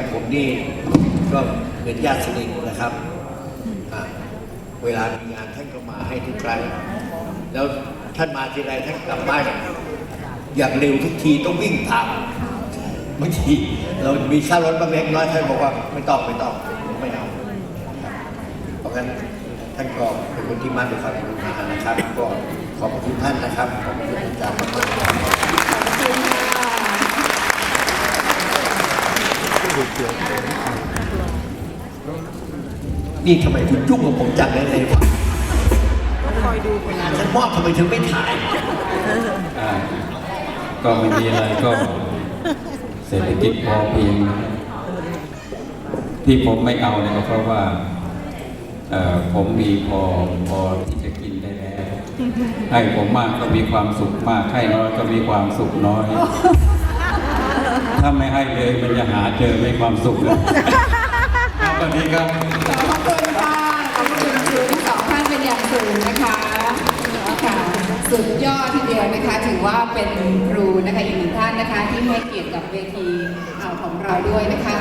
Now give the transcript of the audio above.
กับผมนี่ก็เป็นญาติสนิทนะครับอ่าเวลามีงานท่านก็มาให้ทุกครั้งแล้วท่านมาทีไรท่านกลับบ้านอย่างเร็วทุกทีต้องวิ่งตามบางทีเรามีค่ารถบางเล็กน้อยท่านบอกว่าไม่ต้องไม่ต้องไม่เอาเพราะงั้นท่านก็เป็นคนที่มั่นในความกรุณานะครับก็ขอบพระคุณท่านนะครับขอบพระคุณอาจารย์มากๆ ขอบคุณค่ะ นี่ทำไมคุณยุ่งกับผมจังเลยเลยวะคอยดูงานฉันมอบทำไมถึงไม่ถ่าย อ่าก็ไม่มีอะไรก็เศรษฐกิจพอเพียง ที่ผมไม่เอาเนี่ยก็เพราะว่าเอ่อผมมีพอพอที่จะกินได้แล้ว ให้ผมมากก็มีความสุขมาก ให้น้อยก็มีความสุขน้อย ถ้าไม่ให้เลยมันจะหาเจอไม่ความสุขเลยครับสวัสดีครับ ขอบคุณค่ะ ขอบคุณครูทั้งสองท่านเป็นอย่างสูงนะคะค่ะ สุด ยอทีเดียวนะคะถือว่าเป็นครูนะคะอีกหนึ่งท่านนะคะที่ให้เกียรติกับเวทีอ่าของเราด้วยนะคะ